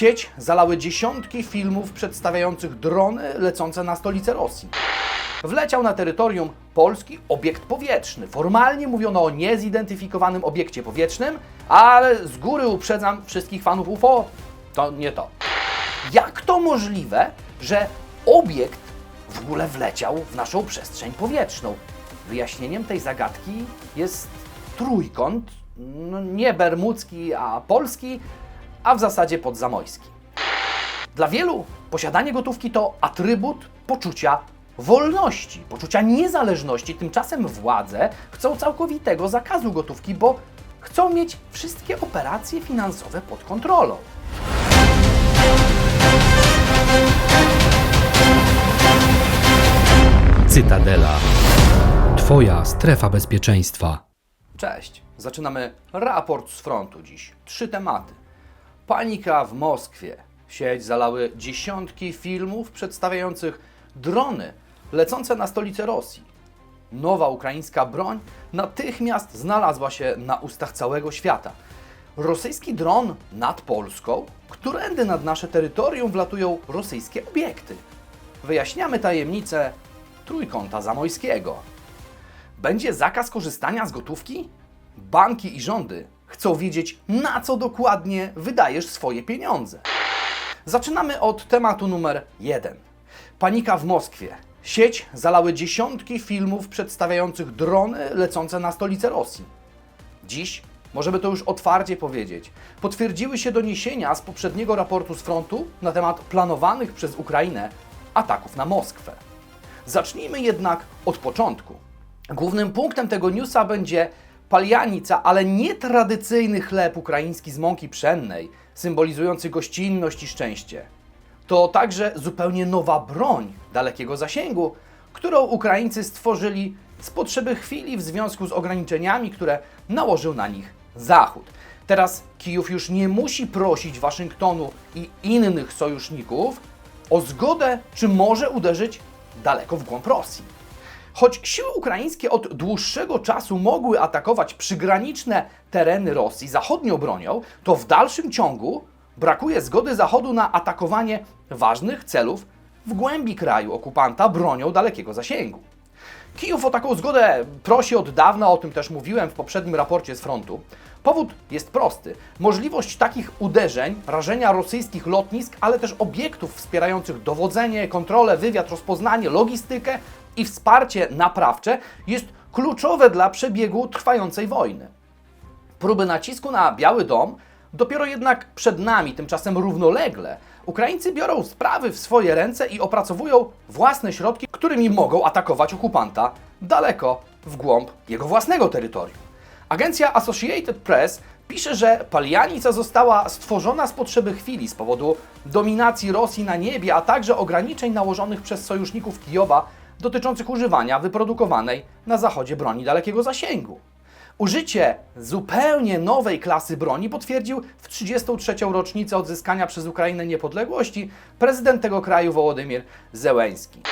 Sieć zalały dziesiątki filmów przedstawiających drony lecące na stolicę Rosji. Wleciał na terytorium Polski obiekt powietrzny. Formalnie mówiono o niezidentyfikowanym obiekcie powietrznym, ale z góry uprzedzam wszystkich fanów UFO, to nie to. Jak to możliwe, że obiekt w ogóle wleciał w naszą przestrzeń powietrzną? Wyjaśnieniem tej zagadki jest trójkąt, nie bermudzki, a polski, a w zasadzie podzamojski. Dla wielu posiadanie gotówki to atrybut poczucia wolności, poczucia niezależności. Tymczasem władze chcą całkowitego zakazu gotówki, bo chcą mieć wszystkie operacje finansowe pod kontrolą. Cytadela. Twoja strefa bezpieczeństwa. Cześć, zaczynamy raport z frontu dziś. Trzy tematy. Panika w Moskwie. Sieć zalały dziesiątki filmów przedstawiających drony lecące na stolicę Rosji. Nowa ukraińska broń natychmiast znalazła się na ustach całego świata. Rosyjski dron nad Polską, którędy nad nasze terytorium wlatują rosyjskie obiekty. Wyjaśniamy tajemnicę trójkąta zamojskiego. Będzie zakaz korzystania z gotówki? Banki i rządy chcą wiedzieć, na co dokładnie wydajesz swoje pieniądze. Zaczynamy od tematu numer jeden. Panika w Moskwie. Sieć zalały dziesiątki filmów przedstawiających drony lecące na stolicę Rosji. Dziś możemy to już otwarcie powiedzieć. Potwierdziły się doniesienia z poprzedniego raportu z frontu na temat planowanych przez Ukrainę ataków na Moskwę. Zacznijmy jednak od początku. Głównym punktem tego newsa będzie palianica, ale nie tradycyjny chleb ukraiński z mąki pszennej, symbolizujący gościnność i szczęście. To także zupełnie nowa broń dalekiego zasięgu, którą Ukraińcy stworzyli z potrzeby chwili w związku z ograniczeniami, które nałożył na nich Zachód. Teraz Kijów już nie musi prosić Waszyngtonu i innych sojuszników o zgodę, czy może uderzyć daleko w głąb Rosji. Choć siły ukraińskie od dłuższego czasu mogły atakować przygraniczne tereny Rosji zachodnią bronią, to w dalszym ciągu brakuje zgody Zachodu na atakowanie ważnych celów w głębi kraju okupanta bronią dalekiego zasięgu. Kijów o taką zgodę prosi od dawna, o tym też mówiłem w poprzednim raporcie z frontu. Powód jest prosty. Możliwość takich uderzeń, rażenia rosyjskich lotnisk, ale też obiektów wspierających dowodzenie, kontrolę, wywiad, rozpoznanie, logistykę i wsparcie naprawcze jest kluczowe dla przebiegu trwającej wojny. Próby nacisku na Biały Dom dopiero jednak przed nami, tymczasem równolegle. Ukraińcy biorą sprawy w swoje ręce i opracowują własne środki, którymi mogą atakować okupanta daleko w głąb jego własnego terytorium. Agencja Associated Press pisze, że Palianica została stworzona z potrzeby chwili z powodu dominacji Rosji na niebie, a także ograniczeń nałożonych przez sojuszników Kijowa dotyczących używania wyprodukowanej na zachodzie broni dalekiego zasięgu. Użycie zupełnie nowej klasy broni potwierdził w 33. rocznicę odzyskania przez Ukrainę niepodległości prezydent tego kraju Wołodymir Zełenski.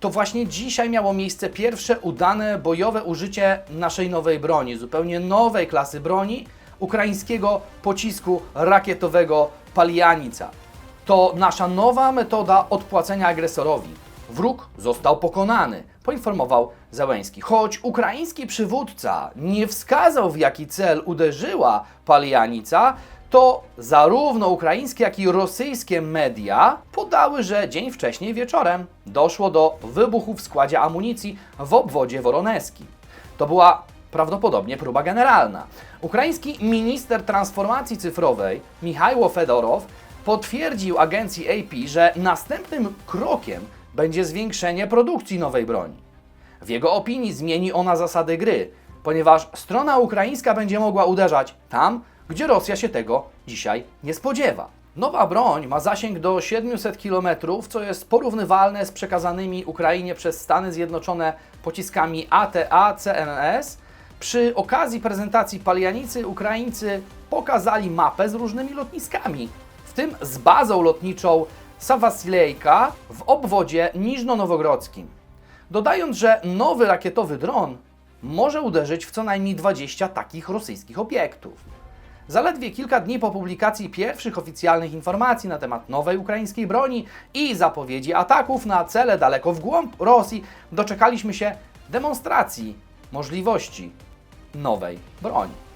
To właśnie dzisiaj miało miejsce pierwsze udane bojowe użycie naszej nowej broni, zupełnie nowej klasy broni, ukraińskiego pocisku rakietowego Palianica. To nasza nowa metoda odpłacenia agresorowi. Wróg został pokonany, poinformował Załęski. Choć ukraiński przywódca nie wskazał, w jaki cel uderzyła Palianica, to zarówno ukraińskie, jak i rosyjskie media podały, że dzień wcześniej wieczorem doszło do wybuchu w składzie amunicji w obwodzie woroneskim. To była prawdopodobnie próba generalna. Ukraiński minister transformacji cyfrowej Michajło Fedorow potwierdził agencji AP, że następnym krokiem będzie zwiększenie produkcji nowej broni. W jego opinii zmieni ona zasady gry, ponieważ strona ukraińska będzie mogła uderzać tam, gdzie Rosja się tego dzisiaj nie spodziewa. Nowa broń ma zasięg do 700 km, co jest porównywalne z przekazanymi Ukrainie przez Stany Zjednoczone pociskami ATA CNS. Przy okazji prezentacji Palianicy Ukraińcy pokazali mapę z różnymi lotniskami, w tym z bazą lotniczą Sawasilejka w obwodzie niżno-nowogrodzkim. Dodając, że nowy rakietowy dron może uderzyć w co najmniej 20 takich rosyjskich obiektów. Zaledwie kilka dni po publikacji pierwszych oficjalnych informacji na temat nowej ukraińskiej broni i zapowiedzi ataków na cele daleko w głąb Rosji, doczekaliśmy się demonstracji możliwości nowej broni.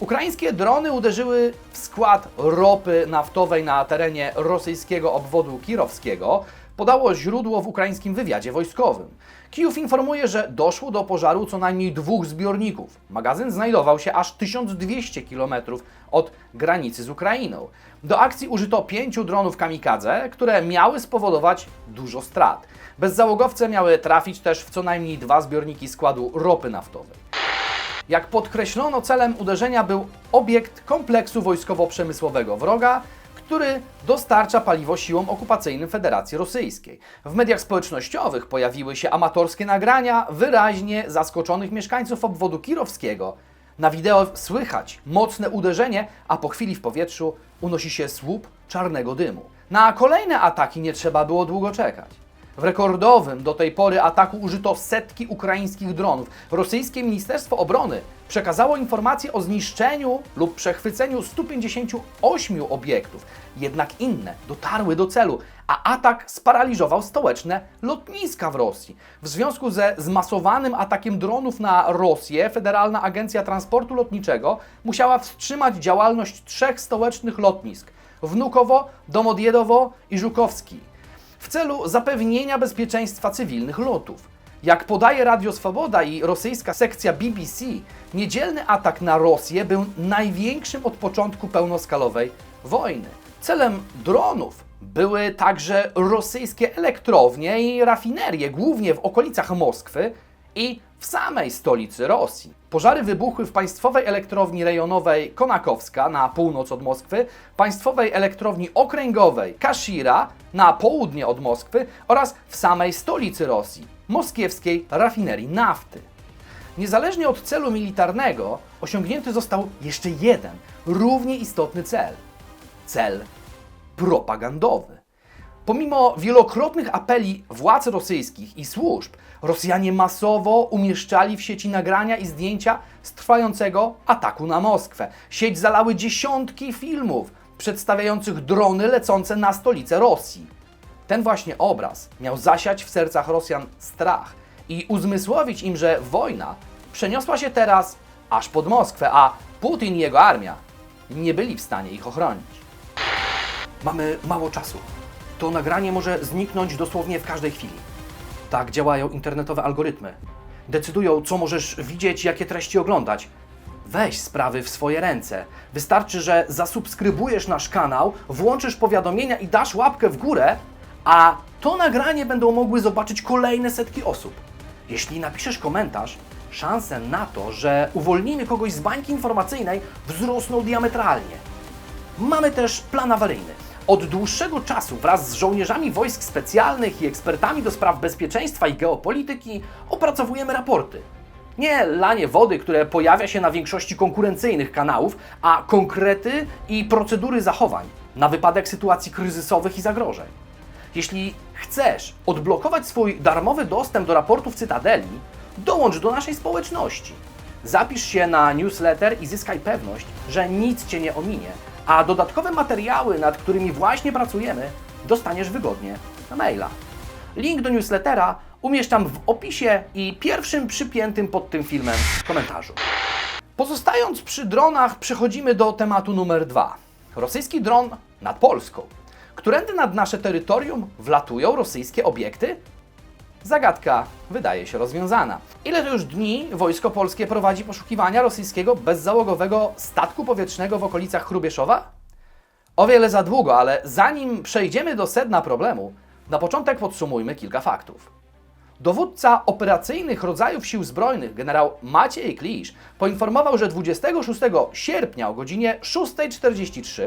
Ukraińskie drony uderzyły w skład ropy naftowej na terenie rosyjskiego obwodu kirowskiego, podało źródło w ukraińskim wywiadzie wojskowym. Kijów informuje, że doszło do pożaru co najmniej dwóch zbiorników. Magazyn znajdował się aż 1200 km od granicy z Ukrainą. Do akcji użyto pięciu dronów kamikadze, które miały spowodować dużo strat. Bezzałogowce miały trafić też w co najmniej dwa zbiorniki składu ropy naftowej. Jak podkreślono, celem uderzenia był obiekt kompleksu wojskowo-przemysłowego wroga, który dostarcza paliwo siłom okupacyjnym Federacji Rosyjskiej. W mediach społecznościowych pojawiły się amatorskie nagrania wyraźnie zaskoczonych mieszkańców obwodu kirowskiego. Na wideo słychać mocne uderzenie, a po chwili w powietrzu unosi się słup czarnego dymu. Na kolejne ataki nie trzeba było długo czekać. W rekordowym do tej pory ataku użyto setki ukraińskich dronów. Rosyjskie Ministerstwo Obrony przekazało informacje o zniszczeniu lub przechwyceniu 158 obiektów. Jednak inne dotarły do celu, a atak sparaliżował stołeczne lotniska w Rosji. W związku ze zmasowanym atakiem dronów na Rosję, Federalna Agencja Transportu Lotniczego musiała wstrzymać działalność trzech stołecznych lotnisk: Wnukowo, Domodjedowo i Żukowski w celu zapewnienia bezpieczeństwa cywilnych lotów. Jak podaje Radio Swoboda i rosyjska sekcja BBC, niedzielny atak na Rosję był największym od początku pełnoskalowej wojny. Celem dronów były także rosyjskie elektrownie i rafinerie, głównie w okolicach Moskwy i w samej stolicy Rosji. Pożary wybuchły w państwowej elektrowni rejonowej Konakowska na północ od Moskwy, państwowej elektrowni okręgowej Kashira na południe od Moskwy oraz w samej stolicy Rosji, moskiewskiej rafinerii nafty. Niezależnie od celu militarnego, osiągnięty został jeszcze jeden, równie istotny cel. Cel propagandowy. Pomimo wielokrotnych apeli władz rosyjskich i służb, Rosjanie masowo umieszczali w sieci nagrania i zdjęcia z trwającego ataku na Moskwę. Sieć zalały dziesiątki filmów przedstawiających drony lecące na stolicę Rosji. Ten właśnie obraz miał zasiać w sercach Rosjan strach i uzmysłowić im, że wojna przeniosła się teraz aż pod Moskwę, a Putin i jego armia nie byli w stanie ich ochronić. Mamy mało czasu. To nagranie może zniknąć dosłownie w każdej chwili. Tak działają internetowe algorytmy. Decydują, co możesz widzieć, jakie treści oglądać. Weź sprawy w swoje ręce. Wystarczy, że zasubskrybujesz nasz kanał, włączysz powiadomienia i dasz łapkę w górę, a to nagranie będą mogły zobaczyć kolejne setki osób. Jeśli napiszesz komentarz, szanse na to, że uwolnimy kogoś z bańki informacyjnej wzrosną diametralnie. Mamy też plan awaryjny. Od dłuższego czasu wraz z żołnierzami wojsk specjalnych i ekspertami do spraw bezpieczeństwa i geopolityki opracowujemy raporty. Nie lanie wody, które pojawia się na większości konkurencyjnych kanałów, a konkrety i procedury zachowań na wypadek sytuacji kryzysowych i zagrożeń. Jeśli chcesz odblokować swój darmowy dostęp do raportów Cytadeli, dołącz do naszej społeczności. Zapisz się na newsletter i zyskaj pewność, że nic Cię nie ominie, a dodatkowe materiały, nad którymi właśnie pracujemy, dostaniesz wygodnie na maila. Link do newslettera umieszczam w opisie i pierwszym przypiętym pod tym filmem komentarzu. Pozostając przy dronach, przechodzimy do tematu numer dwa. Rosyjski dron nad Polską. Którędy nad nasze terytorium wlatują rosyjskie obiekty? Zagadka wydaje się rozwiązana. Ile to już dni wojsko polskie prowadzi poszukiwania rosyjskiego bezzałogowego statku powietrznego w okolicach Hrubieszowa? O wiele za długo, ale zanim przejdziemy do sedna problemu, na początek podsumujmy kilka faktów. Dowódca operacyjnych rodzajów sił zbrojnych, generał Maciej Klisz, poinformował, że 26 sierpnia o godzinie 6.43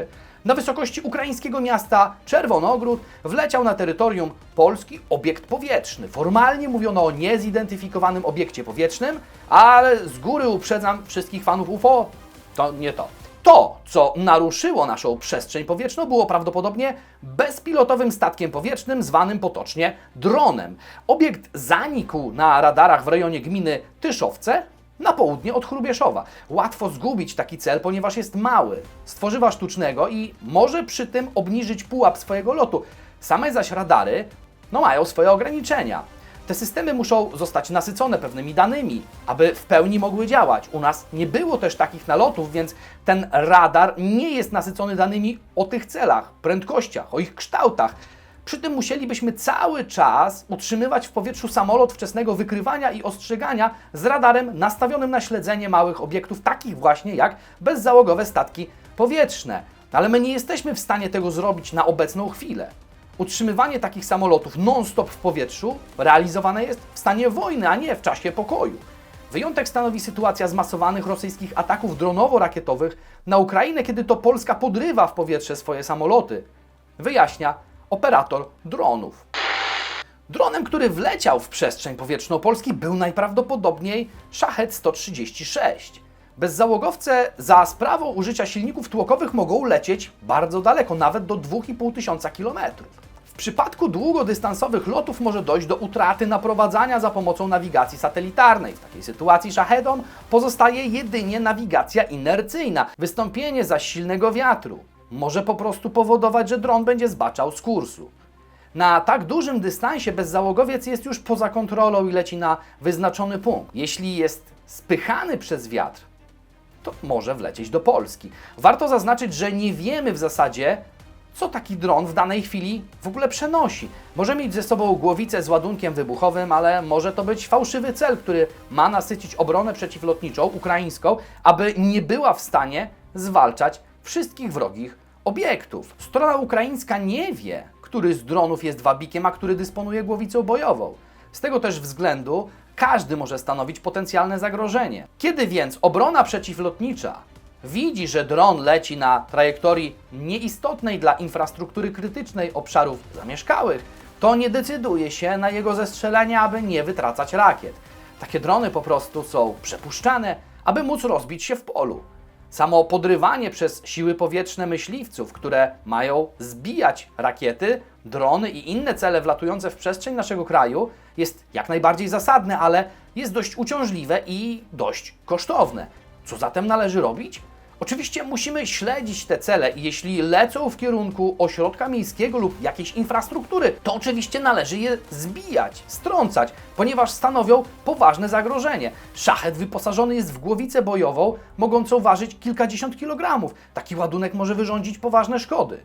na wysokości ukraińskiego miasta Czerwonogród wleciał na terytorium Polski obiekt powietrzny. Formalnie mówiono o niezidentyfikowanym obiekcie powietrznym, ale z góry uprzedzam wszystkich fanów UFO, to nie to. To, co naruszyło naszą przestrzeń powietrzną, było prawdopodobnie bezpilotowym statkiem powietrznym zwanym potocznie dronem. Obiekt zanikł na radarach w rejonie gminy Tyszowce na południe od Chrubieszowa. Łatwo zgubić taki cel, ponieważ jest mały, z tworzywa sztucznego i może przy tym obniżyć pułap swojego lotu. Same zaś radary no, mają swoje ograniczenia. Te systemy muszą zostać nasycone pewnymi danymi, aby w pełni mogły działać. U nas nie było też takich nalotów, więc ten radar nie jest nasycony danymi o tych celach, prędkościach, o ich kształtach. Przy tym musielibyśmy cały czas utrzymywać w powietrzu samolot wczesnego wykrywania i ostrzegania z radarem nastawionym na śledzenie małych obiektów, takich właśnie jak bezzałogowe statki powietrzne. Ale my nie jesteśmy w stanie tego zrobić na obecną chwilę. Utrzymywanie takich samolotów non-stop w powietrzu realizowane jest w stanie wojny, a nie w czasie pokoju. Wyjątek stanowi sytuacja zmasowanych rosyjskich ataków dronowo-rakietowych na Ukrainę, kiedy to Polska podrywa w powietrze swoje samoloty. Wyjaśnia operator dronów. Dronem, który wleciał w przestrzeń powietrzną Polski, był najprawdopodobniej Szachet 136. Bezzałogowce za sprawą użycia silników tłokowych mogą lecieć bardzo daleko, nawet do 2,5 tysiąca kilometrów. Przypadku długodystansowych lotów może dojść do utraty naprowadzania za pomocą nawigacji satelitarnej. W takiej sytuacji szachedom pozostaje jedynie nawigacja inercyjna. Wystąpienie zaś silnego wiatru może po prostu powodować, że dron będzie zbaczał z kursu. Na tak dużym dystansie bezzałogowiec jest już poza kontrolą i leci na wyznaczony punkt. Jeśli jest spychany przez wiatr, to może wlecieć do Polski. Warto zaznaczyć, że nie wiemy w zasadzie, co taki dron w danej chwili w ogóle przenosi. Może mieć ze sobą głowicę z ładunkiem wybuchowym, ale może to być fałszywy cel, który ma nasycić obronę przeciwlotniczą ukraińską, aby nie była w stanie zwalczać wszystkich wrogich obiektów. Strona ukraińska nie wie, który z dronów jest wabikiem, a który dysponuje głowicą bojową. Z tego też względu każdy może stanowić potencjalne zagrożenie. Kiedy więc obrona przeciwlotnicza widzi, że dron leci na trajektorii nieistotnej dla infrastruktury krytycznej obszarów zamieszkałych, to nie decyduje się na jego zestrzelenie, aby nie wytracać rakiet. Takie drony po prostu są przepuszczane, aby móc rozbić się w polu. Samo podrywanie przez siły powietrzne myśliwców, które mają zbijać rakiety, drony i inne cele wlatujące w przestrzeń naszego kraju, jest jak najbardziej zasadne, ale jest dość uciążliwe i dość kosztowne. Co zatem należy robić? Oczywiście musimy śledzić te cele i jeśli lecą w kierunku ośrodka miejskiego lub jakiejś infrastruktury, to oczywiście należy je zbijać, strącać, ponieważ stanowią poważne zagrożenie. Szachet wyposażony jest w głowicę bojową, mogącą ważyć kilkadziesiąt kilogramów. Taki ładunek może wyrządzić poważne szkody.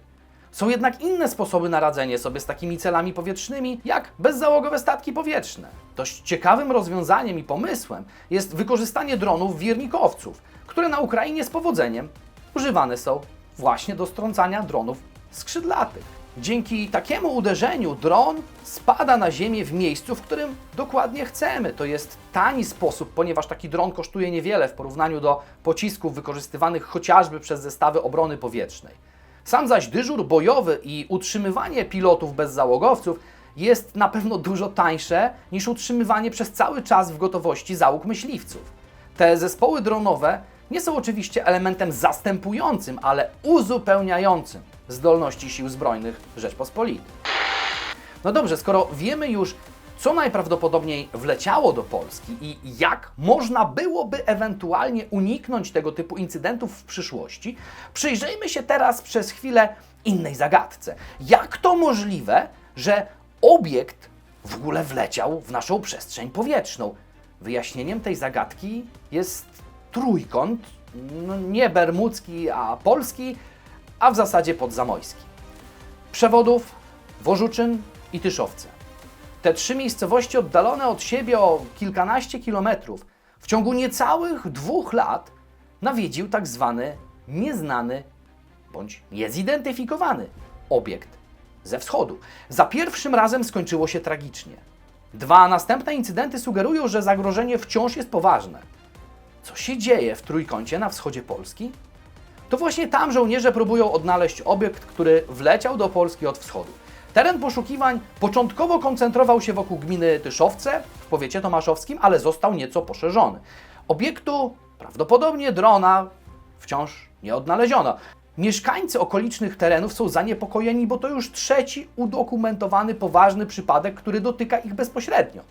Są jednak inne sposoby na radzenie sobie z takimi celami powietrznymi, jak bezzałogowe statki powietrzne. Dość ciekawym rozwiązaniem i pomysłem jest wykorzystanie dronów wirnikowców, które na Ukrainie z powodzeniem używane są właśnie do strącania dronów skrzydlatych. Dzięki takiemu uderzeniu dron spada na ziemię w miejscu, w którym dokładnie chcemy. To jest tani sposób, ponieważ taki dron kosztuje niewiele w porównaniu do pocisków wykorzystywanych chociażby przez zestawy obrony powietrznej. Sam zaś dyżur bojowy i utrzymywanie pilotów bezzałogowców jest na pewno dużo tańsze niż utrzymywanie przez cały czas w gotowości załóg myśliwców. Te zespoły dronowe nie są oczywiście elementem zastępującym, ale uzupełniającym zdolności sił zbrojnych Rzeczpospolitej. No dobrze, skoro wiemy już, co najprawdopodobniej wleciało do Polski i jak można byłoby ewentualnie uniknąć tego typu incydentów w przyszłości, przyjrzyjmy się teraz przez chwilę innej zagadce. Jak to możliwe, że obiekt w ogóle wleciał w naszą przestrzeń powietrzną? Wyjaśnieniem tej zagadki jest trójkąt, no nie bermudzki, a polski, a w zasadzie podzamojski. Przewodów, Wożuczyn i Tyszowce. Te trzy miejscowości oddalone od siebie o kilkanaście kilometrów w ciągu niecałych dwóch lat nawiedził tak zwany nieznany bądź niezidentyfikowany obiekt ze wschodu. Za pierwszym razem skończyło się tragicznie. Dwa następne incydenty sugerują, że zagrożenie wciąż jest poważne. Co się dzieje w trójkącie na wschodzie Polski? To właśnie tam żołnierze próbują odnaleźć obiekt, który wleciał do Polski od wschodu. Teren poszukiwań początkowo koncentrował się wokół gminy Tyszowce w powiecie tomaszowskim, ale został nieco poszerzony. Obiektu, prawdopodobnie drona, wciąż nie odnaleziono. Mieszkańcy okolicznych terenów są zaniepokojeni, bo to już trzeci udokumentowany poważny przypadek, który dotyka ich bezpośrednio.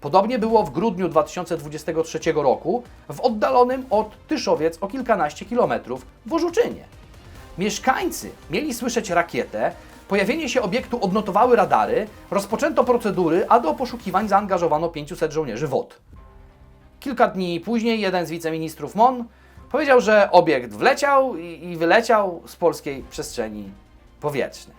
Podobnie było w grudniu 2023 roku w oddalonym od Tyszowiec o kilkanaście kilometrów Wożuczynie. Mieszkańcy mieli słyszeć rakietę, pojawienie się obiektu odnotowały radary, rozpoczęto procedury, a do poszukiwań zaangażowano 500 żołnierzy WOT. Kilka dni później jeden z wiceministrów MON powiedział, że obiekt wleciał i, i wyleciał z polskiej przestrzeni powietrznej.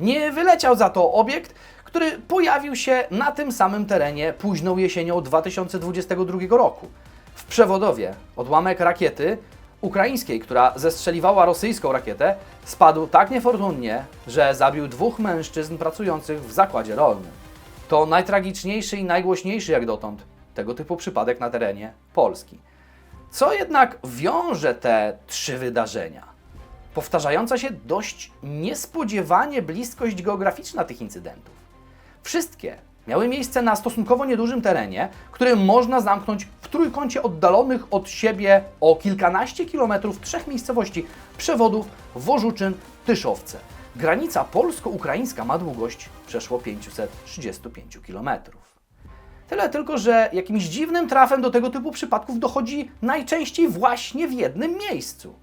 Nie wyleciał za to obiekt, który pojawił się na tym samym terenie późną jesienią 2022 roku. W Przewodowie odłamek rakiety ukraińskiej, która zestrzeliwała rosyjską rakietę, spadł tak niefortunnie, że zabił dwóch mężczyzn pracujących w zakładzie rolnym. To najtragiczniejszy i najgłośniejszy jak dotąd tego typu przypadek na terenie Polski. Co jednak wiąże te trzy wydarzenia? Powtarzająca się dość niespodziewanie bliskość geograficzna tych incydentów. Wszystkie miały miejsce na stosunkowo niedużym terenie, który można zamknąć w trójkącie oddalonych od siebie o kilkanaście kilometrów trzech miejscowości przewodów Wożuczyn, Tyszowce. Granica polsko-ukraińska ma długość przeszło 535 kilometrów. Tyle tylko, że jakimś dziwnym trafem do tego typu przypadków dochodzi najczęściej właśnie w jednym miejscu.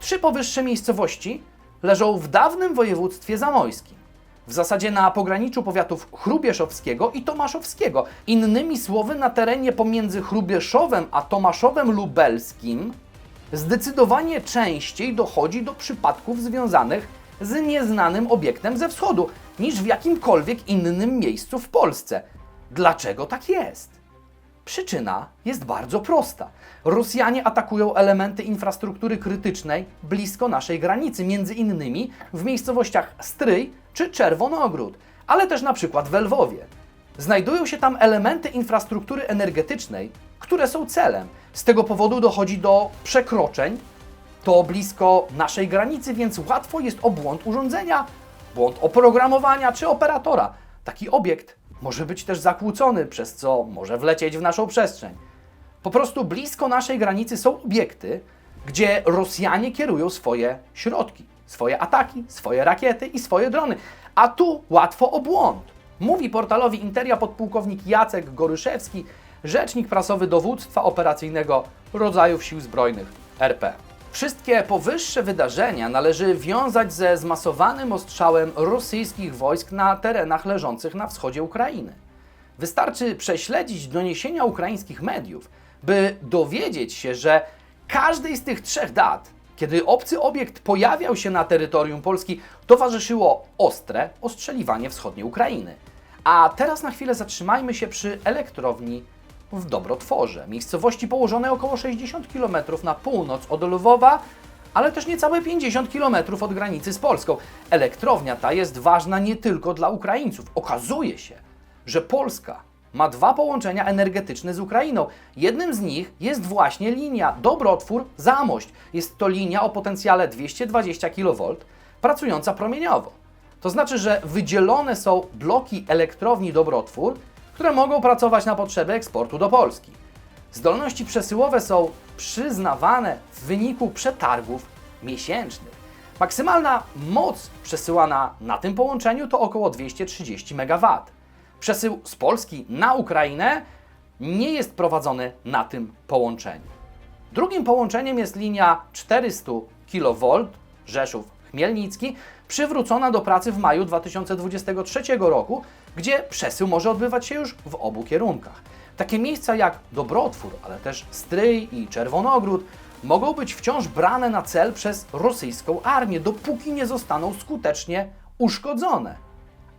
Trzy powyższe miejscowości leżą w dawnym województwie zamojskim. W zasadzie na pograniczu powiatów chrubieszowskiego i tomaszowskiego. Innymi słowy, na terenie pomiędzy Chrubieszowem a Tomaszowem Lubelskim zdecydowanie częściej dochodzi do przypadków związanych z nieznanym obiektem ze wschodu niż w jakimkolwiek innym miejscu w Polsce. Dlaczego tak jest? Przyczyna jest bardzo prosta. Rosjanie atakują elementy infrastruktury krytycznej blisko naszej granicy, między innymi w miejscowościach Stryj czy Czerwonogród, ale też na przykład w Lwowie. Znajdują się tam elementy infrastruktury energetycznej, które są celem. Z tego powodu dochodzi do przekroczeń. To blisko naszej granicy, więc łatwo jest o błąd urządzenia, błąd oprogramowania czy operatora. Taki obiekt może być też zakłócony, przez co może wlecieć w naszą przestrzeń. Po prostu blisko naszej granicy są obiekty, gdzie Rosjanie kierują swoje środki, swoje ataki, swoje rakiety i swoje drony. A tu łatwo o błąd. Mówi portalowi Interia podpułkownik Jacek Goryszewski, rzecznik prasowy dowództwa operacyjnego rodzajów sił zbrojnych RP. Wszystkie powyższe wydarzenia należy wiązać ze zmasowanym ostrzałem rosyjskich wojsk na terenach leżących na wschodzie Ukrainy. Wystarczy prześledzić doniesienia ukraińskich mediów, by dowiedzieć się, że każdej z tych trzech dat, kiedy obcy obiekt pojawiał się na terytorium Polski, towarzyszyło ostre ostrzeliwanie wschodniej Ukrainy. A teraz na chwilę zatrzymajmy się przy elektrowni w Dobrotworze, miejscowości położonej około 60 km na północ od Lwowa, ale też niecałe 50 km od granicy z Polską. Elektrownia ta jest ważna nie tylko dla Ukraińców. Okazuje się, że Polska ma dwa połączenia energetyczne z Ukrainą. Jednym z nich jest właśnie linia Dobrotwór-Zamość. Jest to linia o potencjale 220 kV, pracująca promieniowo. To znaczy, że wydzielone są bloki elektrowni Dobrotwór, które mogą pracować na potrzeby eksportu do Polski. Zdolności przesyłowe są przyznawane w wyniku przetargów miesięcznych. Maksymalna moc przesyłana na tym połączeniu to około 230 MW. Przesył z Polski na Ukrainę nie jest prowadzony na tym połączeniu. Drugim połączeniem jest linia 400 kV Rzeszów-Chmielnicki, przywrócona do pracy w maju 2023 roku, gdzie przesył może odbywać się już w obu kierunkach. Takie miejsca jak Dobrotwór, ale też Stryj i Czerwonogród mogą być wciąż brane na cel przez rosyjską armię, dopóki nie zostaną skutecznie uszkodzone.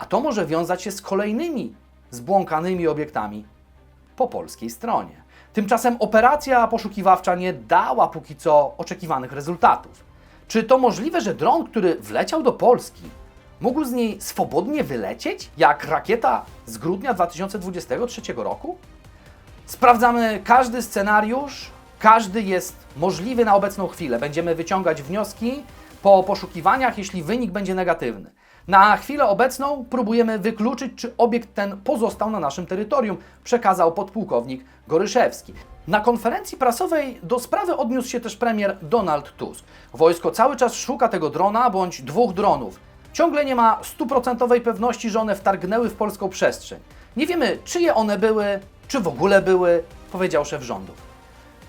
A to może wiązać się z kolejnymi zbłąkanymi obiektami po polskiej stronie. Tymczasem operacja poszukiwawcza nie dała póki co oczekiwanych rezultatów. Czy to możliwe, że dron, który wleciał do Polski, mógł z niej swobodnie wylecieć, jak rakieta z grudnia 2023 roku? Sprawdzamy każdy scenariusz, każdy jest możliwy na obecną chwilę. Będziemy wyciągać wnioski po poszukiwaniach, jeśli wynik będzie negatywny. Na chwilę obecną próbujemy wykluczyć, czy obiekt ten pozostał na naszym terytorium, przekazał podpułkownik Goryszewski. Na konferencji prasowej do sprawy odniósł się też premier Donald Tusk. Wojsko cały czas szuka tego drona bądź dwóch dronów. Ciągle nie ma stuprocentowej pewności, że one wtargnęły w polską przestrzeń. Nie wiemy, czyje one były, czy w ogóle były, powiedział szef rządu.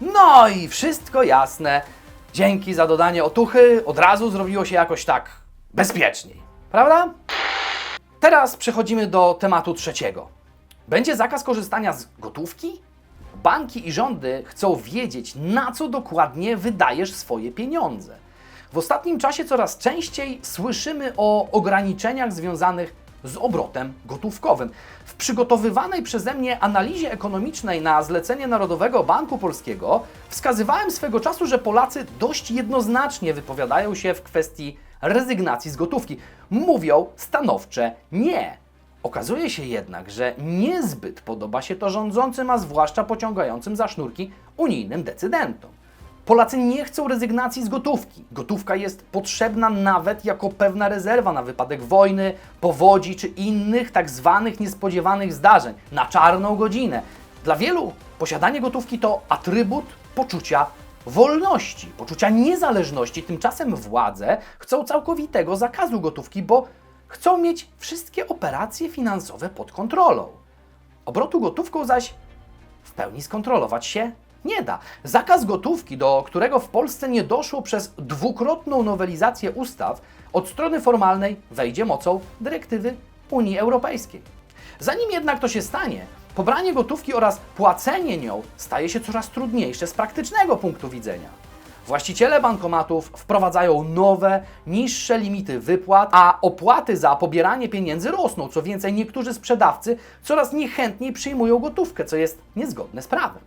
No i wszystko jasne. Dzięki za dodanie otuchy od razu zrobiło się jakoś tak bezpieczniej. Prawda? Teraz przechodzimy do tematu trzeciego. Będzie zakaz korzystania z gotówki? Banki i rządy chcą wiedzieć, na co dokładnie wydajesz swoje pieniądze. W ostatnim czasie coraz częściej słyszymy o ograniczeniach związanych z obrotem gotówkowym. W przygotowywanej przeze mnie analizie ekonomicznej na zlecenie Narodowego Banku Polskiego wskazywałem swego czasu, że Polacy dość jednoznacznie wypowiadają się w kwestii rezygnacji z gotówki. Mówią stanowcze nie. Okazuje się jednak, że niezbyt podoba się to rządzącym, a zwłaszcza pociągającym za sznurki unijnym decydentom. Polacy nie chcą rezygnacji z gotówki. Gotówka jest potrzebna nawet jako pewna rezerwa na wypadek wojny, powodzi czy innych tak zwanych niespodziewanych zdarzeń, na czarną godzinę. Dla wielu posiadanie gotówki to atrybut poczucia wolności, poczucia niezależności. Tymczasem władze chcą całkowitego zakazu gotówki, bo chcą mieć wszystkie operacje finansowe pod kontrolą. Obrotu gotówką zaś w pełni skontrolować się nie da. Zakaz gotówki, do którego w Polsce nie doszło przez dwukrotną nowelizację ustaw, od strony formalnej wejdzie mocą dyrektywy Unii Europejskiej. Zanim jednak to się stanie, pobranie gotówki oraz płacenie nią staje się coraz trudniejsze z praktycznego punktu widzenia. Właściciele bankomatów wprowadzają nowe, niższe limity wypłat, a opłaty za pobieranie pieniędzy rosną. Co więcej, niektórzy sprzedawcy coraz niechętniej przyjmują gotówkę, co jest niezgodne z prawem.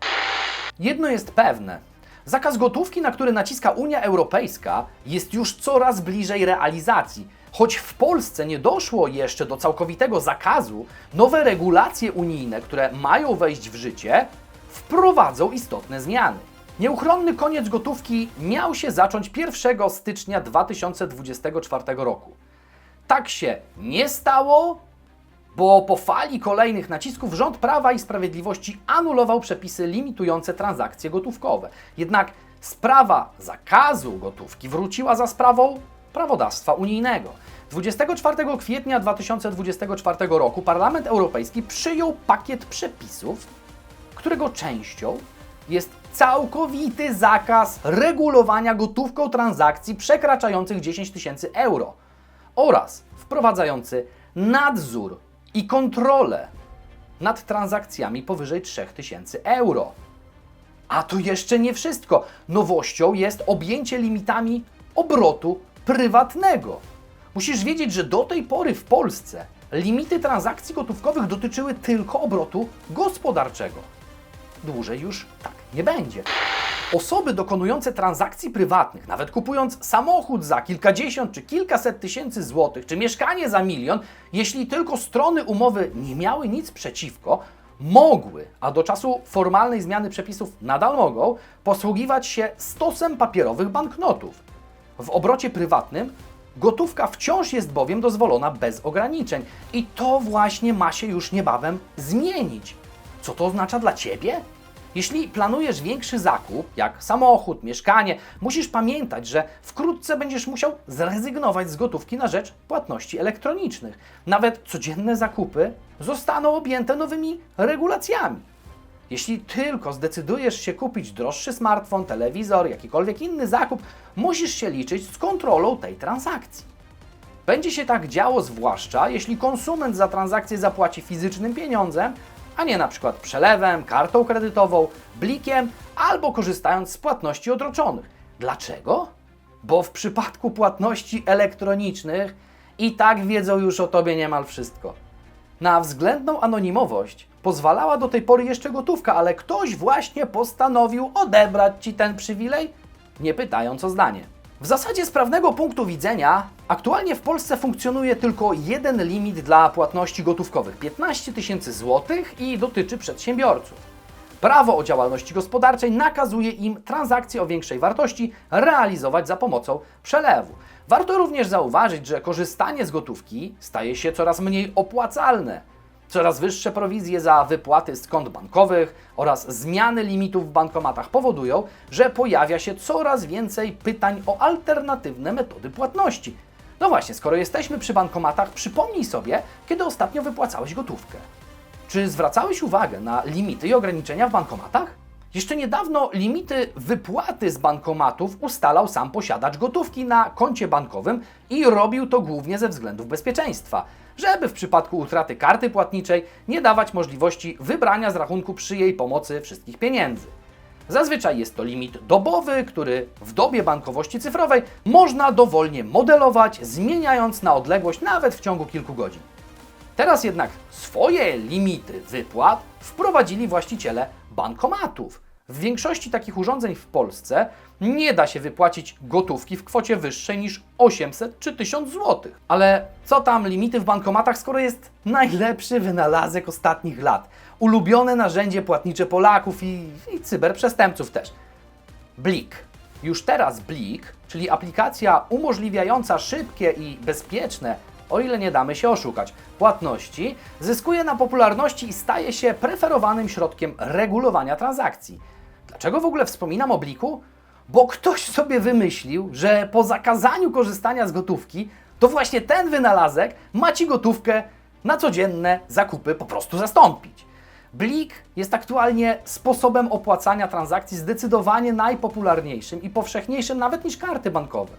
Jedno jest pewne. Zakaz gotówki, na który naciska Unia Europejska, jest już coraz bliżej realizacji. Choć w Polsce nie doszło jeszcze do całkowitego zakazu, nowe regulacje unijne, które mają wejść w życie, wprowadzą istotne zmiany. Nieuchronny koniec gotówki miał się zacząć 1 stycznia 2024 roku. Tak się nie stało, bo po fali kolejnych nacisków rząd Prawa i Sprawiedliwości anulował przepisy limitujące transakcje gotówkowe. Jednak sprawa zakazu gotówki wróciła za sprawą prawodawstwa unijnego. 24 kwietnia 2024 roku Parlament Europejski przyjął pakiet przepisów, którego częścią jest całkowity zakaz regulowania gotówką transakcji przekraczających 10 tysięcy euro oraz wprowadzający nadzór i kontrolę nad transakcjami powyżej 3000 euro. A to jeszcze nie wszystko. Nowością jest objęcie limitami obrotu prywatnego. Musisz wiedzieć, że do tej pory w Polsce limity transakcji gotówkowych dotyczyły tylko obrotu gospodarczego. Dłużej już tak nie będzie. Osoby dokonujące transakcji prywatnych, nawet kupując samochód za kilkadziesiąt czy kilkaset tysięcy złotych, czy mieszkanie za milion, jeśli tylko strony umowy nie miały nic przeciwko, mogły, a do czasu formalnej zmiany przepisów nadal mogą, posługiwać się stosem papierowych banknotów. W obrocie prywatnym gotówka wciąż jest bowiem dozwolona bez ograniczeń i to właśnie ma się już niebawem zmienić. Co to oznacza dla Ciebie? Jeśli planujesz większy zakup, jak samochód, mieszkanie, musisz pamiętać, że wkrótce będziesz musiał zrezygnować z gotówki na rzecz płatności elektronicznych. Nawet codzienne zakupy zostaną objęte nowymi regulacjami. Jeśli tylko zdecydujesz się kupić droższy smartfon, telewizor, jakikolwiek inny zakup, musisz się liczyć z kontrolą tej transakcji. Będzie się tak działo zwłaszcza, jeśli konsument za transakcję zapłaci fizycznym pieniądzem, a nie na przykład przelewem, kartą kredytową, blikiem albo korzystając z płatności odroczonych. Dlaczego? Bo w przypadku płatności elektronicznych i tak wiedzą już o tobie niemal wszystko. Na względną anonimowość pozwalała do tej pory jeszcze gotówka, ale ktoś właśnie postanowił odebrać ci ten przywilej, nie pytając o zdanie. W zasadzie z prawnego punktu widzenia aktualnie w Polsce funkcjonuje tylko jeden limit dla płatności gotówkowych 15 tysięcy złotych i dotyczy przedsiębiorców. Prawo o działalności gospodarczej nakazuje im transakcje o większej wartości realizować za pomocą przelewu. Warto również zauważyć, że korzystanie z gotówki staje się coraz mniej opłacalne. Coraz wyższe prowizje za wypłaty z kont bankowych oraz zmiany limitów w bankomatach powodują, że pojawia się coraz więcej pytań o alternatywne metody płatności. No właśnie, skoro jesteśmy przy bankomatach, przypomnij sobie, kiedy ostatnio wypłacałeś gotówkę. Czy zwracałeś uwagę na limity i ograniczenia w bankomatach? Jeszcze niedawno limity wypłaty z bankomatów ustalał sam posiadacz gotówki na koncie bankowym i robił to głównie ze względów bezpieczeństwa, żeby w przypadku utraty karty płatniczej nie dawać możliwości wybrania z rachunku przy jej pomocy wszystkich pieniędzy. Zazwyczaj jest to limit dobowy, który w dobie bankowości cyfrowej można dowolnie modelować, zmieniając na odległość nawet w ciągu kilku godzin. Teraz jednak swoje limity wypłat wprowadzili właściciele bankomatów. W większości takich urządzeń w Polsce nie da się wypłacić gotówki w kwocie wyższej niż 800 czy 1000 zł. Ale co tam limity w bankomatach, skoro jest najlepszy wynalazek ostatnich lat? Ulubione narzędzie płatnicze Polaków i, i cyberprzestępców też. Blik. Już teraz Blik, czyli aplikacja umożliwiająca szybkie i bezpieczne, o ile nie damy się oszukać, płatności, zyskuje na popularności i staje się preferowanym środkiem regulowania transakcji. Dlaczego w ogóle wspominam o Bliku? Bo ktoś sobie wymyślił, że po zakazaniu korzystania z gotówki, to właśnie ten wynalazek ma ci gotówkę na codzienne zakupy po prostu zastąpić. Blik jest aktualnie sposobem opłacania transakcji zdecydowanie najpopularniejszym i powszechniejszym nawet niż karty bankowe.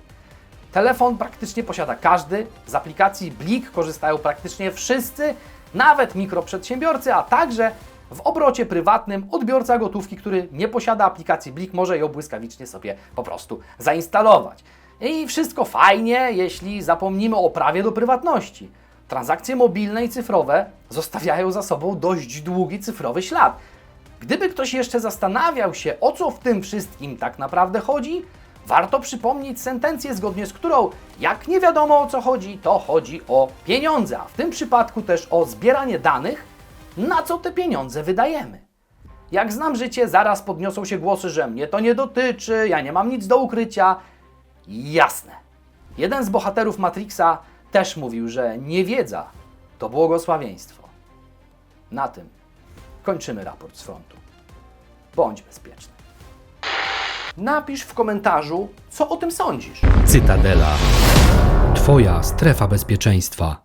Telefon praktycznie posiada każdy, z aplikacji Blik korzystają praktycznie wszyscy, nawet mikroprzedsiębiorcy, a także w obrocie prywatnym odbiorca gotówki, który nie posiada aplikacji Blik, może ją błyskawicznie sobie po prostu zainstalować. I wszystko fajnie, jeśli zapomnimy o prawie do prywatności. Transakcje mobilne i cyfrowe zostawiają za sobą dość długi cyfrowy ślad. Gdyby ktoś jeszcze zastanawiał się, o co w tym wszystkim tak naprawdę chodzi, warto przypomnieć sentencję, zgodnie z którą, jak nie wiadomo o co chodzi, to chodzi o pieniądze, a w tym przypadku też o zbieranie danych, na co te pieniądze wydajemy. Jak znam życie, zaraz podniosą się głosy, że mnie to nie dotyczy, ja nie mam nic do ukrycia. Jasne. Jeden z bohaterów Matrixa też mówił, że niewiedza to błogosławieństwo. Na tym kończymy raport z frontu. Bądź bezpieczny. Napisz w komentarzu, co o tym sądzisz. Cytadela. Twoja strefa bezpieczeństwa.